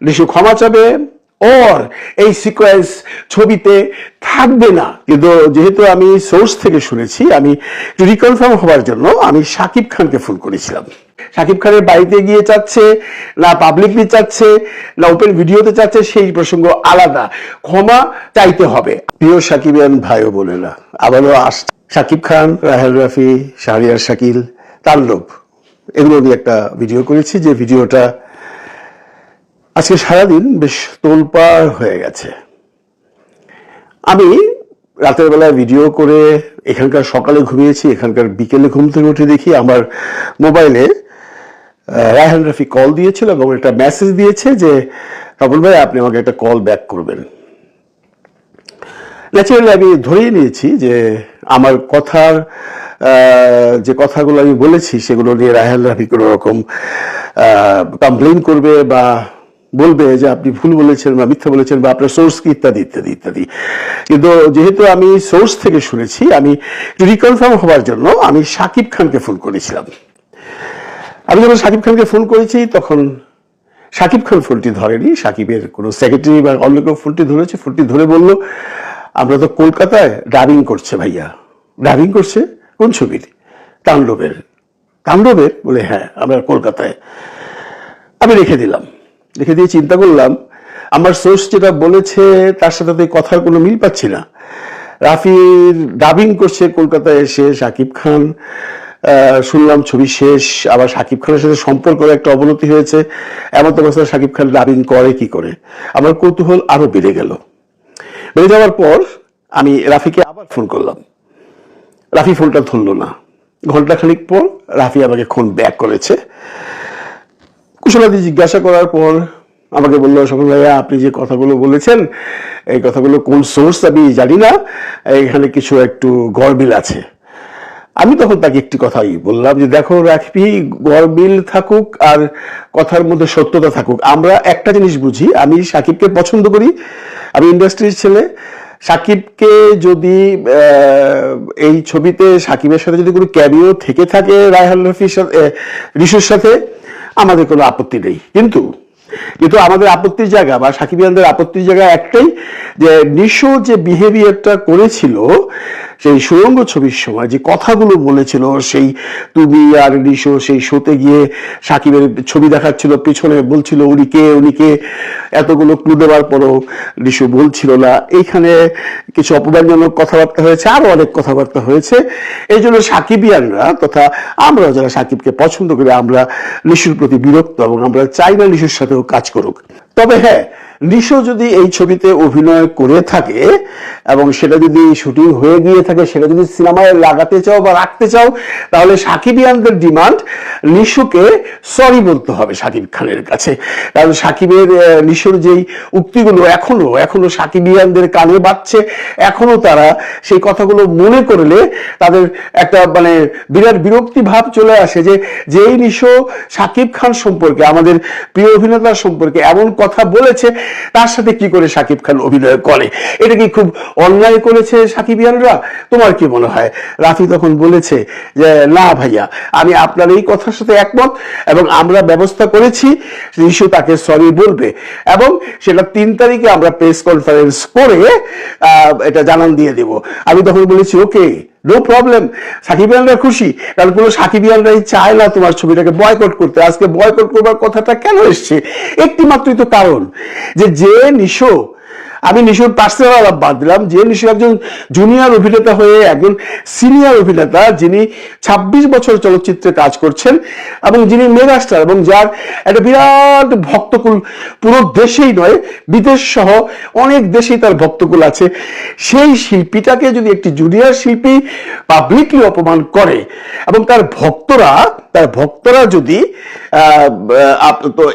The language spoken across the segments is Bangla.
নিশু ক্ষমা চাবে ওর এই সিকোয়েন্স ছবিতে থাকবে না। কিন্তু যেহেতু আমি সোর্স থেকে শুনেছি, আমি রিকনফার্ম হওয়ার জন্য আমি সাকিব খানকে ফোন করেছিলাম। সাকিব খানের বাড়িতে গিয়ে চাচ্ছে, না পাবলিকলি চাচ্ছে, না ওপেন ভিডিওতে চাচ্ছে, সেই প্রসঙ্গ আলাদা। ক্ষমা চাইতে হবে। প্রিয় সাকিবিয়ান ভাই ও না আবারও আস সাকিব খান, রাহেল রাফি, শাহরিয়ার শাকিল তাল্লব এগুলো নিয়ে একটা ভিডিও করেছি। যে ভিডিওটা আজকে সারাদিন বেশ তোলপাড় হয়ে গেছে। আমি রাতের বেলা ভিডিও করে এখানকার সকালে ঘুমিয়েছি, এখানকার বিকেলে ঘুম থেকে উঠে দেখি আমার মোবাইলে রায়হান রফি কল দিয়েছিল এবং একটা মেসেজ দিয়েছে যে তপন ভাই, আপনি আমাকে একটা কল ব্যাক করবেন। ন্যাচারালি আমি ধরেই নিয়েছি যে, আমার কথার যে কথাগুলো আমি বলেছি, সেগুলো নিয়ে রাহেল রাফি কোনো রকম কমপ্লেন করবে বা বলবে যে আপনি ভুল বলেছেন বা মিথ্যা বলেছেন বা আপনার সোর্স কি, ইত্যাদি ইত্যাদি ইত্যাদি। কিন্তু যেহেতু আমি সোর্স থেকে শুনেছি, আমি রিকনফার্ম হওয়ার জন্য আমি সাকিব খানকে ফোন করেছিলাম। আমি যখন সাকিব খানকে ফোন করেছি, তখন সাকিব খান ফোনটি ধরেনি। সাকিবের কোনো সেক্রেটারি বা অন্য কেউ ফোনটি ধরেছে ফোনটি ধরে বলল, আমরা তো কলকাতায় ডাবিং করছে ভাইয়া। ডাবিং করছে? কোন ছবির? তাণ্ডবের। তাণ্ডবের? বলে হ্যাঁ আমরা কলকাতায়। আমি রেখে দিলাম। রেখে দিয়ে চিন্তা করলাম, আমার সোর্স যেটা বলেছে তার সাথে তো কথার কোনো মিল পাচ্ছি না। রাফির ডাবিং করছে কলকাতায় এসে সাকিব খান শুনলাম ছবি শেষ, আবার সাকিব খানের সাথে সম্পর্কের একটা অবনতি হয়েছে, এমন তো অবস্থা সাকিব খান ডাবিং করে কি করে? আমার কৌতূহল আরও বেড়ে গেল। বেড়ে যাওয়ার পর আমি রাফিকে আবার ফোন করলাম। রাফি ফোনটা ধরলো না। ঘণ্টা খানিক পর রাফি আমাকে ফোন ব্যাক করেছে। কুশলাদি জিজ্ঞাসা করার পর আমাকে বলল, সকল ভাইয়া, আপনি যে কথাগুলো বলেছেন, এই কথাগুলো কোন সোর্স আমি জানি না, এখানে কিছু একটু গড়বিল আছে। আমি তখন তাকে একটি কথাই বললাম যে, দেখো রাখবি, গড়বিল থাকুক আর কথার মধ্যে সত্যতা থাকুক। আমরা একটা জিনিস বুঝি, আমি সাকিবকে পছন্দ করি, আমি ইন্ডাস্ট্রির ছেলে। সাকিবকে যদি এই ছবিতে সাকিবের সাথে যদি কোনো ক্যামিও থেকে থাকে রায়হান রফির সাথে ঋষুর সাথে আমাদের কোনো আপত্তি নেই। কিন্তু কিন্তু আমাদের আপত্তির জায়গা বা সাকিবিয়ানদের আপত্তির জায়গা একটাই যে নিশো যে বিহেভিয়ারটা করেছিল সেই সুরঙ্গ ছবির সময় যে কথাগুলো বলেছিল, সেই তুমি আর নিশো সেই শোতে গিয়ে সাকিবের ছবি দেখাচ্ছিল, পিছনে বলছিল, উনি কে? উনি কে? এতগুলো ক্লু দেওয়ার পরও নিশো বলছিল না। এইখানে কিছু অপমানজনক কথাবার্তা হয়েছে আরও অনেক কথাবার্তা হয়েছে। এই জন্য সাকিবিয়ানরা তথা আমরা যারা সাকিবকে পছন্দ করি, আমরা নিশুর প্রতি বিরক্ত এবং আমরা চাই না নিশুর সাথেও কাজ করুক। তবে হ্যাঁ নিশো যদি এই ছবিতে অভিনয় করে থাকে এবং সেটা যদি শুটিং হয়ে গিয়ে থাকে, সেটা যদি সিনেমায় লাগাতে চাও বা রাখতে চাও, তাহলে সাকিবিয়ানদের ডিমান্ড নিশুকে সরি বলতে হবে সাকিব খানের কাছে। কারণ সাকিবের নিশুর যেই উক্তিগুলো এখনও এখনও সাকিবিয়ানদের কানে বাজছে, এখনও তারা সেই কথাগুলো মনে করলে তাদের একটা মানে বিরাট বিরক্তি ভাব চলে আসে যে, যেই নিশো সাকিব খান সম্পর্কে, আমাদের প্রিয় অভিনেতার সম্পর্কে এমন কথা বলেছে তার সাথে কি করে সাকিব খান অভিনয় করে? এটা কি খুব অন্যায় করেছে সাকিবিয়ানরা? তোমার কি মনে হয়? রাফি তখন বলেছে যে, না ভাইয়া, আমি আপনার এই কথার সাথে একমত এবং আমরা ব্যবস্থা করেছি। নিশু তাকে সরি বলবে এবং সেটা তিন তারিখে আমরা প্রেস কনফারেন্স করে এটা জানান দিয়ে দেব। আমি তখন বলেছি ওকে নো প্রবলেম সাকিবিয়ানরা খুশি। কারণ কোনো সাকিবিয়ানরাই চায় না তোমার ছবিটাকে বয়কট করতে। আজকে বয়কট করবার কথাটা কেন এসছে? একটি মাত্রই তো কারণ যে যে নিশো আমি নিশোর পার্সোনাল বাদ দিলাম, যে নিশো একজন জুনিয়র অভিনেতা হয়ে একজন সিনিয়র অভিনেতা যিনি ২৬ বছর চলচ্চিত্রে কাজ করছেন এবং যিনি মেগাস্টার এবং যার একটা বিরাট ভক্তকুল পুরো দেশেই নয়, বিদেশ সহ অনেক দেশেই তার ভক্তকুল আছে। সেই শিল্পীটাকে যদি একটি জুনিয়র শিল্পী পাবলিকলি অপমান করে এবং তার ভক্তরা তার ভক্তরা যদি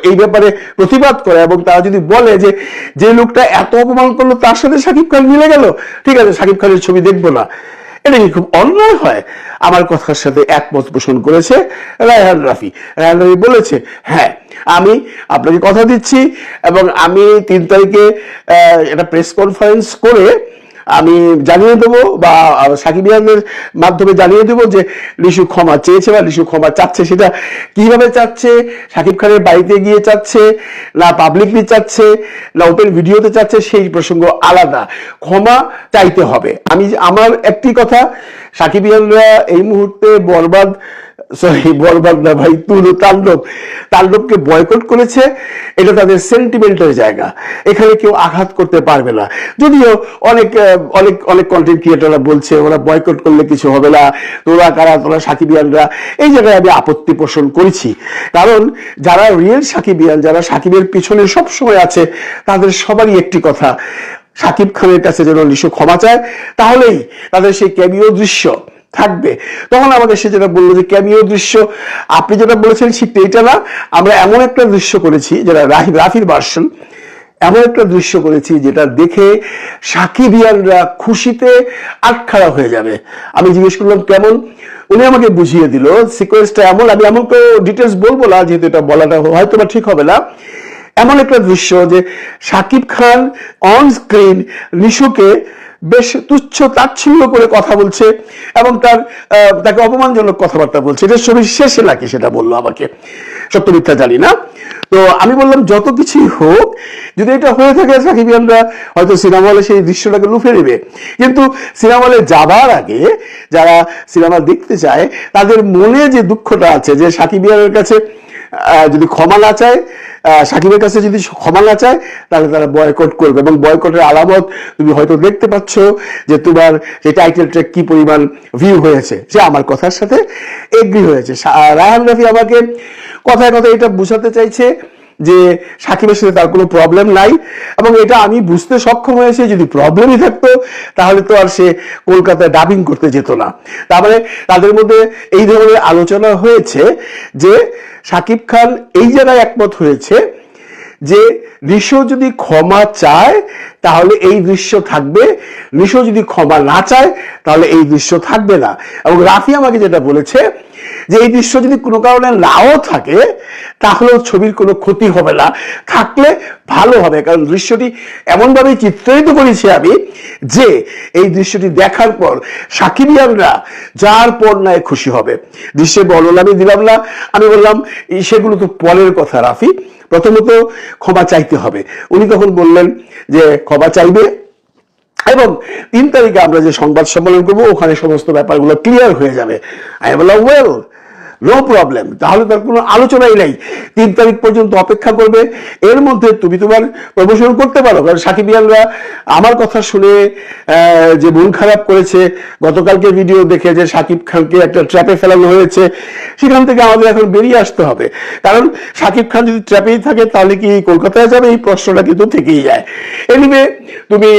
এই ব্যাপারে প্রতিবাদ করে এবং তারা যদি বলে যে যে লোকটা এত অপমান করল, তার সাথে সাকিব খান মিলে গেল। ঠিক আছে, সাকিব খানের ছবি দেখব না। এটা কি খুব অন্যায় হয়? আমার কথার সাথে একমত পোষণ করেছে রায়হান রাফি। রায়হান রাফি বলেছে হ্যাঁ আমি আপনাকে কথা দিচ্ছি এবং আমি তিন তারিখে একটা প্রেস কনফারেন্স করে আমি জানিয়ে দেবো বা সাকিব ইয়ানের মাধ্যমে জানিয়ে দেবো যে লিশু ক্ষমা চেয়েছে বা লিশু ক্ষমা চাচ্ছে সেটা কীভাবে চাচ্ছে, সাকিব খানের বাড়িতে গিয়ে চাচ্ছে, না পাবলিকলি চাচ্ছে, না ওপেন ভিডিওতে চাচ্ছে, সেই প্রসঙ্গ আলাদা। ক্ষমা চাইতে হবে। আমি আমার একটি কথা, সাকিব ইয়ানরা এই মুহূর্তে বরবাদ সরি বরবাদ না ভাই তুলু তাণ্ডব। তাণ্ডবকে বয়কট করেছে, এটা তাদের সেন্টিমেন্টের জায়গা। এখানে কেউ আঘাত করতে পারবে না। যদিও অনেক অনেক অনেক কন্টেন্ট ক্রিয়েটাররা বলছে, ওরা বয়কট করলে কিছু হবে না। তোরা কারা? তোরা সাকিবিয়ানরা? এই জায়গায় আমি আপত্তি পোষণ করেছি। কারণ যারা রিয়েল সাকিবিয়ান, যারা সাকিবের পিছনে সব সময় আছে, তাদের সবারই একটি কথা, সাকিব খানের কাছে যেন লিশু ক্ষমা চায়, তাহলেই তাদের সেই ক্যামিও দৃশ্য থাকবে। তখন আমাকে সে যেটা বলল যে, ক্যামিও দৃশ্য। আপনি যেটা বলেছেন ঠিক এটা না। আমরা এমন একটা দৃশ্য করেছি, যেটা রাহি রাফির ভার্সন এমন একটা দৃশ্য করেছি যেটা দেখে সাকিবিয়ানরা খুশিতে আটখাড়া হয়ে যাবে। আমি জিজ্ঞেস করলাম, কেমন? উনি আমাকে বুঝিয়ে দিল, সিকোয়েন্সটা এমন, আমি এমন তো ডিটেলস বলব না, যেহেতু এটা বলাটা হয়তো বা ঠিক হবে না। এমন একটা দৃশ্য যে সাকিব খান অন স্ক্রিন নিশুকে বেশ তুচ্ছ তাচ্ছিল্য করে কথা বলছে এবং তার তাকে অপমানজনক কথাবার্তা বলছে। এটা ছবির শেষে নাকি সেটা বলল আমাকে। সত্য মিথ্যা জানি না। তো আমি বললাম যত কিছুই হোক যদি এটা হয়ে থাকে সাকিব সাকিবিয়ানরা হয়তো সিনেমা হলে সেই দৃশ্যটাকে লুফে নেবে। কিন্তু সিনেমা হলে যাবার আগে যারা সিনেমা দেখতে চায় তাদের মনে যে দুঃখটা আছে যে সাকিবিয়ানের কাছে আহ, যদি ক্ষমা না চায় সাকিবের কাছে যদি ক্ষমা না চায়, তাহলে তারা বয়কট করবে। এবং বয়কটের আলামত তুমি হয়তো দেখতে পাচ্ছ যে তোমার যে টাইটেল ট্র্যাক কি পরিমাণ ভিউ হয়েছে। যে আমার কথার সাথে এগ্রি হয়েছে। রায়হান রফি আমাকে কথায় কথায় এটা বোঝাতে চাইছে যে সাকিবের সাথে তার কোনো প্রবলেম নাই এবং এটা আমি বুঝতে সক্ষম হয়েছে, যদি প্রবলেমই থাকতো, তাহলে তো আর সে কলকাতায় ডাবিং করতে যেত না। তার মানে তাদের মধ্যে এই ধরনের আলোচনা হয়েছে যে সাকিব খান এই জায়গায় একমত হয়েছে যে ঋষো যদি ক্ষমা চায়, তাহলে এই দৃশ্য থাকবে। ঋষো যদি ক্ষমা না চায়, তাহলে এই দৃশ্য থাকবে না। এবং রাফি আমাকে যেটা বলেছে, যে এই দৃশ্য যদি কোনো কারণে নাও থাকে, তাহলেও ছবির কোনো ক্ষতি হবে না। থাকলে ভালো হবে, কারণ দৃশ্যটি এমনভাবে চিত্রায়িত করেছি আমি, যে এই দৃশ্যটি দেখার পর সাকিবিয়ানরা যার পর নয় খুশি হবে। দৃশ্যের বর্ণনা আমি দিলাম না। আমি বললাম সেগুলো তো পরের কথা রাফি। প্রথমত ক্ষমা চাইতে হবে। উনি তখন বললেন যে, ক্ষমা চাইবে এবং তিন তারিখে আমরা যে সংবাদ সম্মেলন করব, ওখানে সমস্ত ব্যাপারগুলো ক্লিয়ার হয়ে যাবে। আই বললাম ওয়েল নো প্রবলেম তাহলে তার কোনো আলোচনাই নাই। তিন তারিখ পর্যন্ত অপেক্ষা করবে। এর মধ্যে তুমি তোমার প্রমোশন করতে পারো। কারণ সাকিবিয়ানরা আমার কথা শুনে যে মন খারাপ করেছে, গতকালকে ভিডিও দেখে যে সাকিব খানকে একটা ট্র্যাপে ফেলানো হয়েছে। সেখান থেকে আমাদের এখন বেরিয়ে আসতে হবে। কারণ সাকিব খান যদি ট্র্যাপেই থাকে, তাহলে কি কলকাতায় যাবে? এই প্রশ্নটা কিন্তু থেকেই যায়। এনিবে তুমি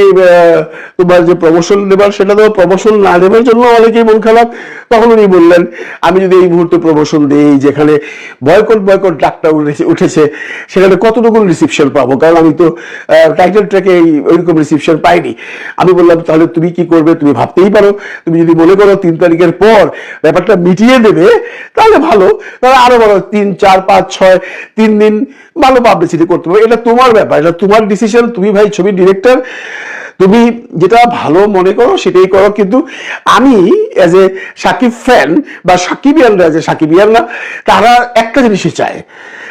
তোমার যে প্রমোশন নেবার, সেটা তো প্রমোশন না নেবার জন্য অনেকেই মন খারাপ। তখন উনি বললেন, আমি যদি এই মুহূর্তে প্রমোশন দিই যেখানে বয়কট বয়কট ডাকটা উঠেছে সেখানে কতটুকু রিসিপশন পাবো? কারণ আমি তো টাইটেল ট্র্যাকে ওইরকম রিসিপশন পাইনি। আমি বললাম, তাহলে তুমি কি করবে? তুমি ভাবতেই পারো। তুমি যদি মনে করো তিন তারিখের পর ব্যাপারটা মিটিয়ে দেবে, তাহলে ভালো। তাহলে আরও বড়, তিন, চার, পাঁচ, ছয়, তিন দিন ভালো পাবলিসিটি করতে পারো। এটা তোমার ব্যাপার, এটা তোমার ডিসিশন তুমি ভাই ছবির ডিরেক্টর তুমি যেটা ভালো মনে করো সেটাই করো। কিন্তু আমি এজ এ সাকিব ফ্যান বা সাকিবিয়ানরা যে সাকিবিয়ানরা তারা একটা জিনিসই চায়।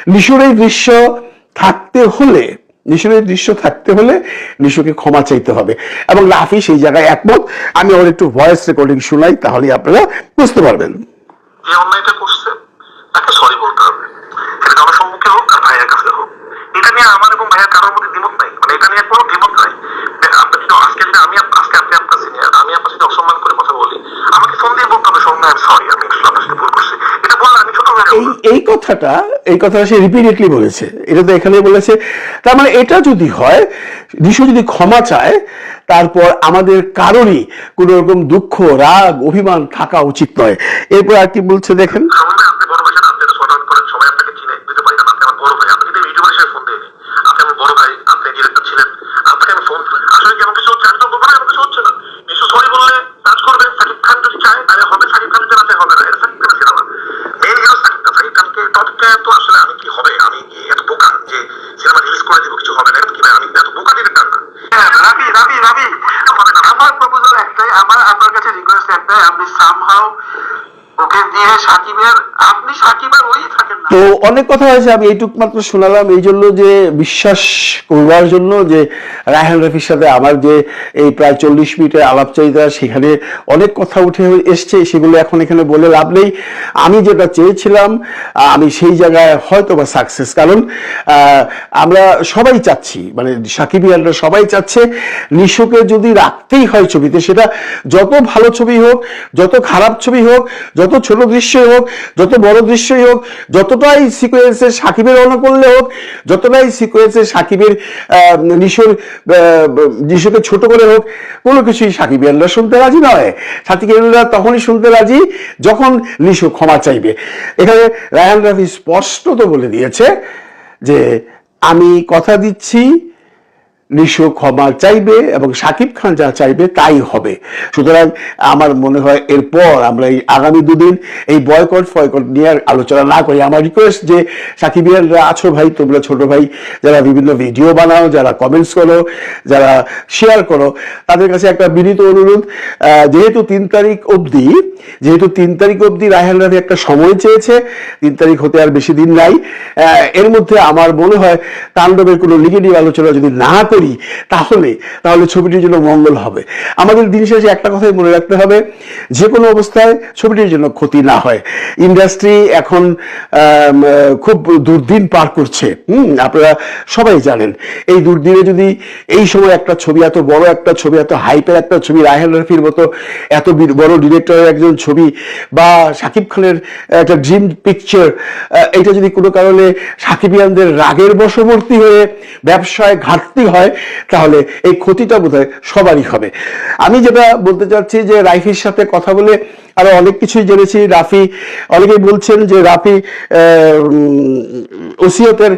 নিশুর দৃশ্য থাকতে হলে, নিশুর এই দৃশ্য থাকতে হলে নিশুকে ক্ষমা চাইতে হবে। এবং রাফি সেই জায়গায় একমত। আমি ওর একটু ভয়েস রেকর্ডিং শুনাই, তাহলে আপনারা বুঝতে পারবেন। অন্যায়টা করছে তাকে সরি বলতে হবে। জনসম্মুখে হোক আর ভাইয়ের এটা নিয়ে আমার এবং ভাইয়ের কারোর মধ্যে দ্বিমত নাই। মানে এটা নিয়ে কোনো দ্বিমত নাই। আজকে যদি আমি আজকে আপনি আপনার সিনিয়র আমি আপনার সাথে অসম্মান করে কথা বলি আমাকে ফোন দিয়ে বলতে হবে সৌম্য আমি সরি আমি আপনার সাথে ভুল করছি। এটা বললে আমি ছোট হয়ে এই এই কথাটা এই কথাটা সে রিপিটেডলি বলেছে। এটা তো এখানে বলেছে। তার মানে এটা যদি হয় নিশু যদি ক্ষমা চায় তারপর আমাদের কারোরই কোনো রকম দুঃখ রাগ অভিমান থাকা উচিত নয়। এরপর আর কি বলছে দেখেন সৌম্য আপনি বড় ভাই আপনি তো শর্ট আউট করেন সবাই আপনাকে চিনে দিতে পারি না আপনি আমার বড় ভাই আপনি যদি ইউটিউবের হিসেবে ফোন দিই আপনি আমার বড় ভাই আপনি ডিরেক্টর ছিলেন আপনাকে আমি ফোন আসলে কি আমার কিছু হচ্ছে আমি তো বলব না আমার কিছু হচ্ছে না নিশ্চয় সরি বললে কাজ করবে সাকিব খান যদি চায় তাহলে হবে সাকিব খান যদি না চায় হবে না এটা সাকিব খানের cinema main hero Shakib Khan Shakib খানকে টপকে তো আসলে আমি কি হবে আমি কি এত বোকা যে সিনেমা রিলিজ করে দিব কিছু হবে না এটা কি ভাই আমি এত বোকা ডিরেক্টর না হ্যাঁ, রাবি রাবি রাবি হবে না আমার আমার আপনার কাছে রিকোয়েস্ট একটাই আপনি সামহাও ওকে দিয়ে সাকিবের আপনি সাকিব আর ওই থাকেন না তো অনেক কথা হয়েছে, আমি এইটুক মাত্র শোনালাম। এই জন্য যে বিশ্বাস করবার জন্য যে রায়হান রফির সাথে আমার যে এই প্রায় চল্লিশ মিনিটের আলাপচারিতা, সেখানে অনেক কথা উঠে এসছে, সেগুলো এখন এখানে বলে লাভ নেই। আমি যেটা চেয়েছিলাম, আমি সেই জায়গায় হয়তো বা সাকসেস কারণ আমরা সবাই চাচ্ছি মানে সাকিবিয়ানরা সবাই চাচ্ছে, নিশোকে যদি রাখতেই হয় ছবিতে, সেটা যত ভালো ছবি হোক, যত খারাপ ছবি হোক, যত ছোট দৃশ্যই হোক, যত বড় দৃশ্যই হোক যতটাই সিকোয়েন্সে সাকিবের রওনা করলে হোক, যতটাই সিকোয়েন্সে সাকিবের নিশোর নিশোকে ছোট করে হোক, কোনো কিছুই সাকিব সাকিবিয়ানরা শুনতে রাজি নয়। সাকিবিয়ানরা তখনই শুনতে রাজি যখন নিশো ক্ষমা চাইবে। এখানে রায়ান রাফি স্পষ্টত বলে দিয়েছে যে, আমি কথা দিচ্ছি নিশো ক্ষমা চাইবে এবং সাকিব খান যা চাইবে তাই হবে। সুতরাং আমার মনে হয় এরপর আমরা এই আগামী দুদিন এই বয়কট, ফয়কট নিয়ে আলোচনা না করি। আমার রিকোয়েস্ট যে সাকিবিয়ানরা আছো ভাই, তোমরা ছোট ভাই, যারা বিভিন্ন ভিডিও বানাও, যারা কমেন্টস করো, যারা শেয়ার করো, তাদের কাছে একটা বিনীত অনুরোধ যেহেতু তিন তারিখ অবধি, যেহেতু তিন তারিখ অবধি রায়হান রাফি একটা সময় চেয়েছে, তিন তারিখ হতে আর বেশি দিন নাই এর মধ্যে আমার মনে হয় তাণ্ডবের কোনো নেগেটিভ আলোচনা যদি না করি তাহলে তাহলে ছবিটির জন্য মঙ্গল হবে। আমাদের দিন শেষে একটা কথাই মনে রাখতে হবে, যে কোনো অবস্থায় ছবিটির জন্য ক্ষতি না হয়। ইন্ডাস্ট্রি এখন খুব দুর্দিন পার করছে। হুম, আপনারা সবাই জানেন, এই দুর্দিনে যদি এই সময় একটা ছবি, এত বড় একটা ছবি, এত হাইপের একটা ছবি রায়হান রফির মতো এত বড় ডিরেক্টরের একজন ছবি বা শাকিব খানের একটা ড্রিম পিকচার এটা যদি কোনো কারণে সাকিবিয়ানদের রাগের বশবর্তী হয়ে ব্যবসায় ঘাটতি হয় তাহলে এই ক্ষতিটা বোধহয় সবারই হবে। আমি যেটা বলতে চাচ্ছি যে রাইফির সাথে কথা বলে আরও অনেক কিছুই জেনেছি। রাফি, অনেকেই বলছেন যে রাফি ওসিয়তের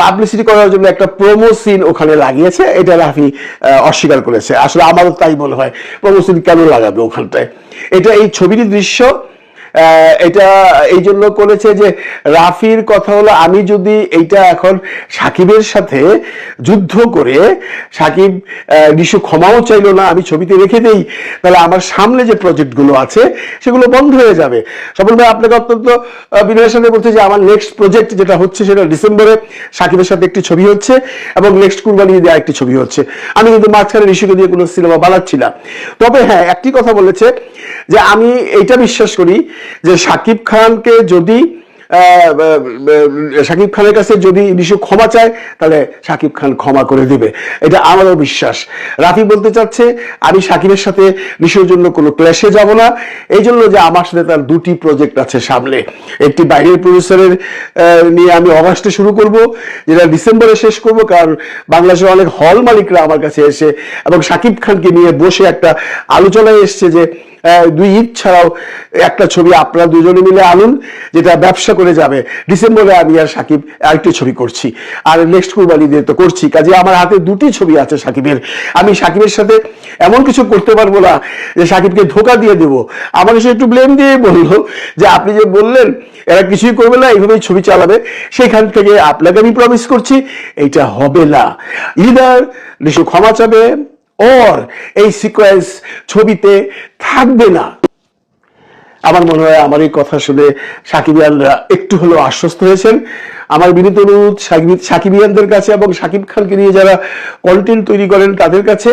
পাবলিসিটি করার জন্য একটা প্রোমো সিন ওখানে লাগিয়েছে। এটা রাফি অস্বীকার করেছে। আসলে আমারও তাই মনে হয়। প্রোমো সিন কেন লাগাবে ওখানটায়? এটা এই ছবির দৃশ্য। এটা এই জন্য করেছে যে রাফির কথা হলো, আমি যদি এইটা এখন সাকিবের সাথে যুদ্ধ করে সাকিব নিশু ক্ষমাও চাইলো না, আমি ছবিতে রেখে দেই, তাহলে আমার সামনে যে প্রজেক্টগুলো আছে, সেগুলো বন্ধ হয়ে যাবে। সফল ভাই, আপনাকে অত্যন্ত বিনয়ের সাথে বলতে যে আমার নেক্সট প্রজেক্ট যেটা হচ্ছে সেটা ডিসেম্বরে সাকিবের সাথে একটি ছবি হচ্ছে এবং নেক্সট কুরবানি দিয়ে একটি ছবি হচ্ছে। আমি কিন্তু মাঝখানে ঋষিকে দিয়ে কোনো সিনেমা বানাচ্ছি না। তবে হ্যাঁ একটি কথা বলেছে যে আমি এইটা বিশ্বাস করি যে সাকিব খানকে যদি সাকিব খানের কাছে যদি নিশু ক্ষমা চায়, তাহলে সাকিব খান ক্ষমা করে দিবে। এটা আমারও বিশ্বাস। রাফি বলতে চাচ্ছে, আমি সাকিবের সাথে নিশুর জন্য কোনো ক্লেশে যাব না। এই জন্য যে আমার সাথে তার দুটি প্রজেক্ট আছে সামনে। একটি বাইরের প্রডিউসারের নিয়ে আমি অগাস্টে শুরু করব, যেটা ডিসেম্বরে শেষ করব, কারণ বাংলাদেশের অনেক হল মালিকরা আমার কাছে এসে এবং সাকিব খানকে নিয়ে বসে একটা আলোচনায় এসছে যে দুই ঈদ ছাড়াও একটা ছবি আপনারা দুজনে মিলে আনুন, যেটা ব্যবসা করে যাবে। ডিসেম্বরে আমি আর সাকিব আরেকটি ছবি করছি। আর নেক্সট কুরবানি দিয়ে তো করছি, কাজে আমার হাতে দুটি ছবি আছে সাকিবের। আমি সাকিবের সাথে এমন কিছু করতে পারব না যে সাকিবকে ধোকা দিয়ে দেব। আমাকে সে একটু ব্লেম দিয়ে বলল যে, আপনি যে বললেন, এরা কিছুই করবে না, এইভাবেই ছবি চালাবে, সেখান থেকে আপনাকে আমি প্রমিস করছি এইটা হবে না। ইদার নিশু ক্ষমা চাবে। ওর এই সিকোয়েন্স ছবিতে থাকবে না। আমার মনে হয় আমার এই কথা শুনে সাকিবিয়ানরা একটু হলেও আশ্বস্ত হয়েছেন। আমার বিনীত অনুরোধ সাকিব সাকিবিয়ানদের কাছে এবং সাকিব খানকে নিয়ে যারা কন্টেন্ট তৈরি করেন তাদের কাছে।